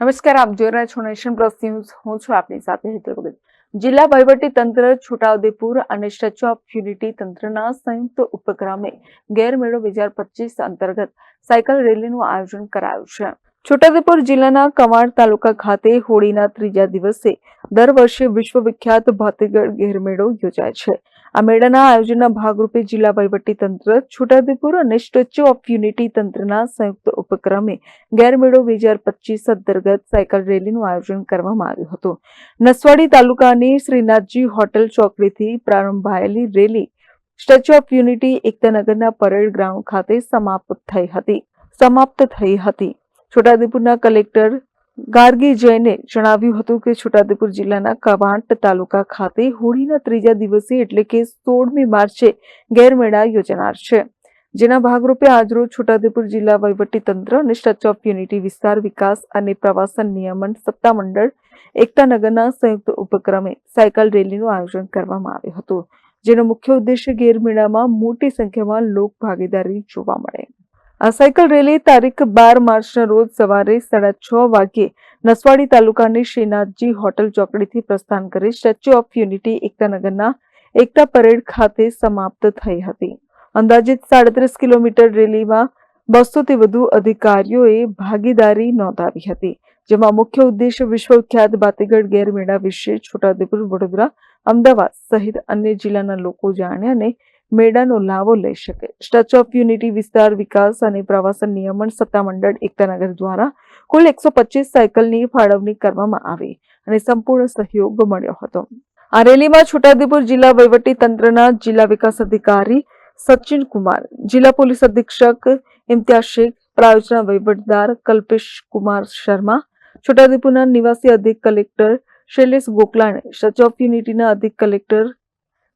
નમસ્કાર, આપ જોઈ રહ્યા છો નેશન પ્લસ ન્યૂઝ. હું છું આપની સાથે હેતલ જિલ્લા વહીવટી તંત્ર છોટાઉદેપુર અને સ્ટેચ્યુ ઓફ યુનિટી તંત્રના સંયુક્ત ઉપક્રમે ગેરમેળો બે હજાર અંતર્ગત સાયકલ રેલીનું આયોજન કરાયું છે. છોટાઉદેપુર જિલ્લાના કવાડ તાલુકા ખાતે હોળીના ત્રીજા દિવસે દર વર્ષે વિશ્વવિખ્યાત ભાતીગઢ ગેરમેળો યોજાય છે. આ મેળાના આયોજનના ભાગરૂપે જિલ્લા તંત્ર, છોટાઉદેપુર અને સ્ટેચ્યુ ઓફ યુનિટી તંત્રના સંયુક્ત ઉપક્રમે ગેરમેળો બે હજાર પચીસ અંતર્ગત સાયકલ રેલીનું આયોજન કરવામાં આવ્યું હતું. નસવાડી તાલુકાની શ્રીનાથજી હોટેલ ચોકડીથી પ્રારંભાયેલી રેલી સ્ટેચ્યુ ઓફ યુનિટી એકતાનગરના પરેડ ગ્રાઉન્ડ ખાતે સમાપ્ત થઈ હતી. સમાપ્ત થઈ હતી. છોટાઉદેપુરના કલેક્ટર ગાર્ગી જૈને જણાવ્યું હતું કે છોટાઉદેપુર જિલ્લાના કવાંટ તાલુકા ખાતે હોળીના ત્રીજા દિવસે એટલે કે સોળમી માર્ચે ગેરમેળા યોજાનાર છે. જેના ભાગરૂપે આજરોજ છોટાઉદેપુર જિલ્લા તંત્ર અને સ્ટેચ્યુ ઓફ યુનિટી વિસ્તાર વિકાસ અને પ્રવાસન નિયમન સત્તામંડળ એકતાનગરના સંયુક્ત ઉપક્રમે સાયકલ રેલીનું આયોજન કરવામાં આવ્યું હતું. જેનો મુખ્ય ઉદ્દેશ્ય ગેરમેળામાં મોટી સંખ્યામાં લોક ભાગીદારી જોવા મળે. આ સાયકલ રેલી તારીખ બાર માર્ચના રોજ સવારે સાડા છ વાગ્યે નસવાડી તાલુકાની શ્રીનાથજી હોટલ ચોકડીથી પ્રસ્થાન કરી સ્ટેચ્યુ ઓફ યુનિટી એકતાનગરના એકતા પરેડ ખાતે સમાપ્ત થઈ હતી. અંદાજિત સાડત્રીસ કિલોમીટર રેલીમાં બસોથી વધુ અધિકારીઓએ ભાગીદારી નોંધાવી હતી, જેમાં મુખ્ય ઉદ્દેશ્ય વિશ્વખ્યાત બાતીગઢ ગેરમેળા વિશે છોટાઉદેપુર વડોદરા, અમદાવાદ સહિત અન્ય જિલ્લાના લોકો જાણે અને મેળાનો લાભો લઈ શકે. સ્ટેચ્યુ ઓફ યુનિટી વિસ્તાર વિકાસ અને પ્રવાસન નિયમન સત્તામંડળ એકતાનગર દ્વારા કુલ એકસો પચીસ સાયકલની ફાળવણી કરવામાં આવી અને સંપૂર્ણ સહયોગ મળ્યો હતો. આ રેલીમાં છોટાઉદેપુર જિલ્લા વહીવટી તંત્રના જિલ્લા વિકાસ અધિકારી સચિન કુમાર, જિલ્લા પોલીસ અધિક્ષક ઇમ્તિયાઝ શેખ, પ્રાયોજના વહીવટદાર કલ્પેશ કુમાર શર્મા, છોટાઉદેપુરના નિવાસી અધિક collector Shailesh Gokalani statue of યુનિટીના અધિક કલેક્ટર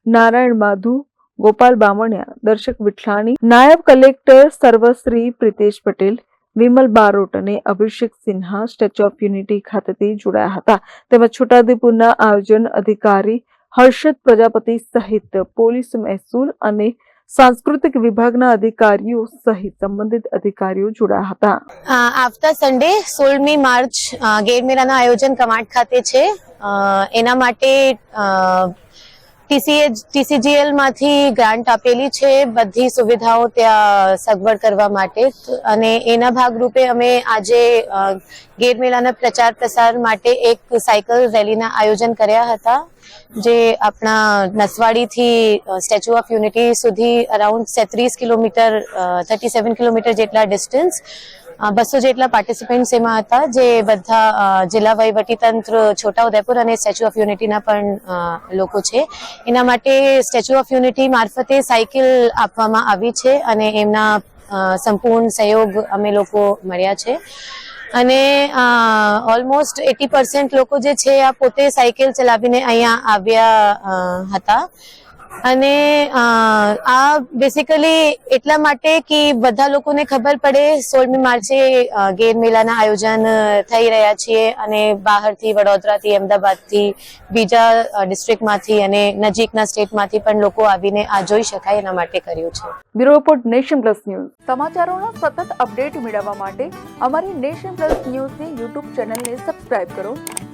નારાયણ માધુ ગોપાલ બામણિયા, દર્શક વિઠલાણી નાયબ કલેક્ટર સર્વશ્રી પ્રિતેશ પટેલ, વિમલ બારોટ અને Abhishek Sinha statue of unity ખાતેથી જોડાયા હતા. તેમજ છોટાઉદેપુરના આયોજન અધિકારી હર્ષદ પ્રજાપતિ સહિત પોલીસ મહેસૂલ અને સાંસ્કૃતિક વિભાગના અધિકારીઓ સહિત સંબંધિત અધિકારીઓ જોડાયા હતા. આવતા સન્ડે સોળમી માર્ચ ગેરમેરાના આયોજન કમાટ ખાતે છે. એના માટે ટીસીએ ટીસીજીએલમાંથી ગ્રાન્ટ આપેલી છે. બધી સુવિધાઓ ત્યાં સગવડ કરવા માટે. અને એના ભાગરૂપે અમે આજે ગેરમેળાના પ્રચાર પ્રસાર માટે એક સાયકલ રેલીના આયોજન કર્યા હતા, જે આપણા નસવાડીથી સ્ટેચ્યુ ઓફ યુનિટી સુધી અરાઉન્ડ સેત્રીસ કિલોમીટર થર્ટી સેવન કિલોમીટર જેટલા ડિસ્ટન્સ બસો જેટલા પાર્ટિસિપન્ટ્સ એમાં હતા, જે બધા જિલ્લા વહીવટીતંત્ર, છોટાઉદેપુર અને સ્ટેચ્યુ ઓફ યુનિટીના પણ લોકો છે. એના માટે સ્ટેચ્યુ ઓફ યુનિટી મારફતે સાયકલ આપવામાં આવી છે અને એમના સંપૂર્ણ સહયોગ અમે લોકો મળ્યા છે. અને ઓલમોસ્ટ એટી પર્સન્ટ લોકો જે છે આ પોતે સાયકલ ચલાવીને અહીંયા આવ્યા હતા. અને આ બેસિકલી એટલા માટે કે બધા લોકોને ખબર પડે, સોળમી માર્ચે ગેર મેળાના આયોજન થઈ રહ્યા છીએ અને બહારથી વડોદરાથી, અમદાવાદથી, બીજા ડિસ્ટ્રિક્ટમાંથી અને નજીકના સ્ટેટમાંથી પણ લોકો આવીને આ જોઈ શકાય એના માટે કર્યું છે. Bureau report nation plus news. સમાચારોના સતત અપડેટ મેળવવા માટે અમારી નેશન પ્લસ ન્યૂઝની યુટ્યુબ ચેનલને સબસ્ક્રાઇબ કરો.